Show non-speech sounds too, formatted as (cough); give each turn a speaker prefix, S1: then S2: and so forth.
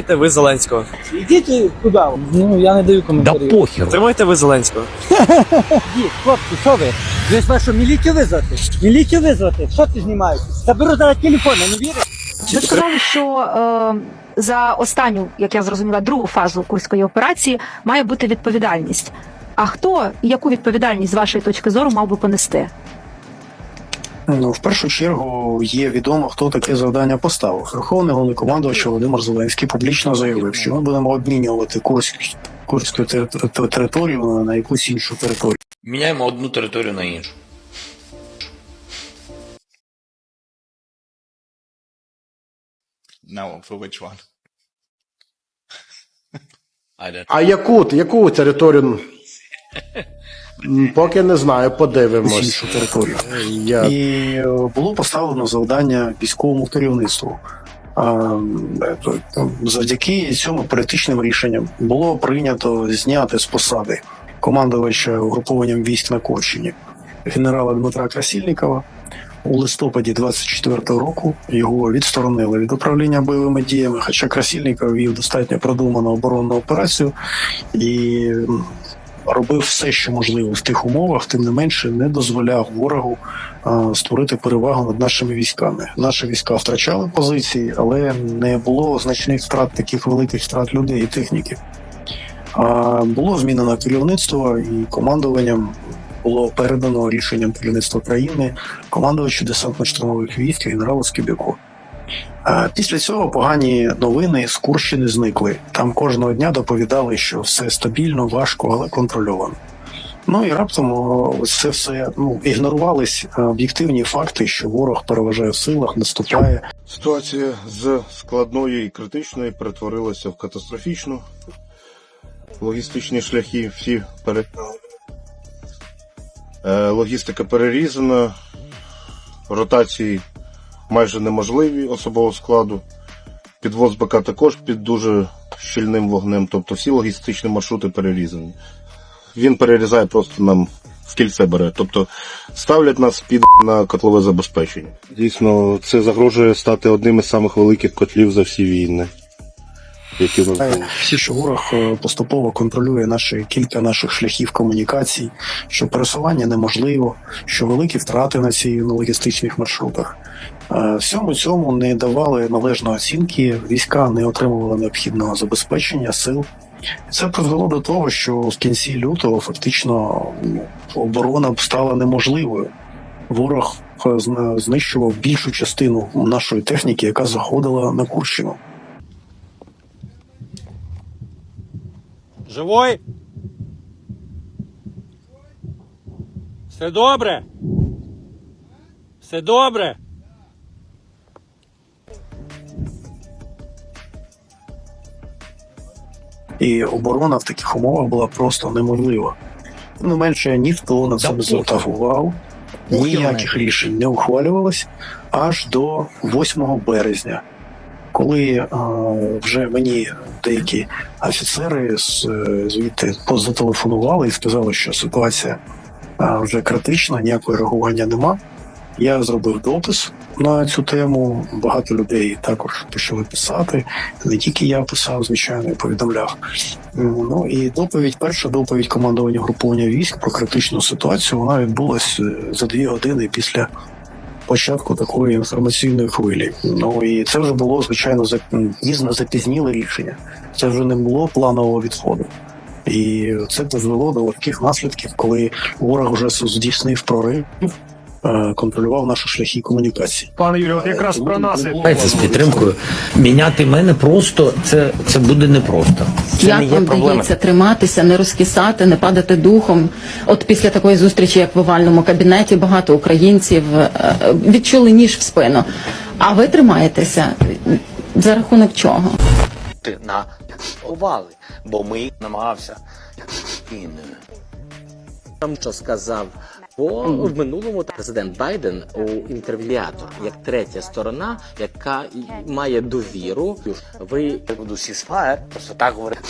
S1: Підтримайте ви Зеленського.
S2: Ідіть туди.
S3: Ну я не даю
S4: Да
S3: коментарів.
S4: похер.
S1: Підтримайте ви Зеленського.
S2: Ідіть, хлопці, що ви? Ви ж вашу міліцію визвати? Міліцію визвати? Що ти знімаєш? Заберу зараз телефон, не віриш?
S5: Ви сказали, що е, за останню, як я зрозуміла, другу фазу курської операції має бути відповідальність. А хто і яку відповідальність з вашої точки зору мав би понести?
S6: Ну, в першу чергу є відомо, хто таке завдання поставив. Верховний головнокомандувач Володимир Зеленський публічно заявив, що ми будемо обмінювати Курськ, Курську тер- тер- територію на якусь іншу територію.
S4: Міняємо одну територію на іншу.
S7: No, for which one?
S4: I don't.
S8: А яку, яку територію? (laughs) Поки не знаю, подивимось.
S6: іншу територію.
S8: Я...
S6: І е, було поставлено завдання військовому керівництву. А, е, Завдяки цьому політичним рішенням було прийнято зняти з посади командувача угрупованням військ на Корщині генерала Дмитра Красільникова. У листопаді 24-го року його відсторонили від управління бойовими діями, хоча Красільников вів достатньо продуману оборонну операцію і робив все, що можливо в тих умовах, тим не менше не дозволяв ворогу а, створити перевагу над нашими військами. Наші війська втрачали позиції, але не було значних втрат таких великих втрат людей і техніки. Було змінено керівництво і командуванням було передано рішенням керівництва країни командувачу десантно-штурмових військ генералу Скибяку. Після цього погані новини з Курщини зникли. Там кожного дня доповідали, що все стабільно, важко, але контрольовано. Ну і раптом це все ну, ігнорувались е, об'єктивні факти, що ворог переважає в силах, наступає.
S8: Ситуація з складної і критичної перетворилася в катастрофічну. Логістичні шляхи всі пере... Е, логістика перерізана, ротації майже неможливі особового складу. Підвоз БК також під дуже щільним вогнем, тобто всі логістичні маршрути перерізані. Він перерізає просто нам в кільце бере. Тобто ставлять нас під на котлове забезпечення. Дійсно, це загрожує стати одним із самих великих котлів за всі війни. Які ми
S6: Всі, що ворог е, поступово контролює наші кілька наших шляхів комунікацій, що пересування неможливо, що великі втрати на цих логістичних маршрутах. Е, Всьому цьому не давали належної оцінки, війська не отримували необхідного забезпечення сил. Це призвело до того, що в кінці лютого фактично оборона стала неможливою. Ворог е, знищував більшу частину нашої техніки, яка заходила на Курщину.
S2: Живой? Все добре? Все добре?
S6: І оборона в таких умовах була просто неможлива. Тим не менше, ніхто на це не звертав увагу, ніяких рішень не ухвалювалось аж до 8 березня, коли е, вже мені деякі офіцери з е, звідти зателефонували і сказали, що ситуація е, вже критична, ніякого реагування нема. Я зробив допис на цю тему. Багато людей також почали писати. Не тільки я писав, звичайно, і повідомляв. Ну і доповідь, перша доповідь командування груповання військ про критичну ситуацію вона відбулась е, за дві години після початку такої інформаційної хвилі. Ну і це вже було звичайно пізно запізніле рішення. Це вже не було планового відходу. І це призвело до таких наслідків, коли ворог вже здійснив прорив, контролював наші шляхи комунікації.
S3: Пане Юрію, от якраз про нас.
S4: Це з підтримкою. Міняти мене просто це, це буде непросто. Це не
S9: Як
S4: є
S9: вам
S4: проблема.
S9: вдається триматися, не розкисати, не падати духом? От після такої зустрічі, як в овальному кабінеті, багато українців е, е, відчули ніж в спину. А ви тримаєтеся за рахунок чого?
S10: ти на овали, бо ми намагався і не там, що сказав бо в минулому президент Байден у інтерв'ятор як третя сторона, яка має довіру. Ви буду сісфаєр, просто так говорити.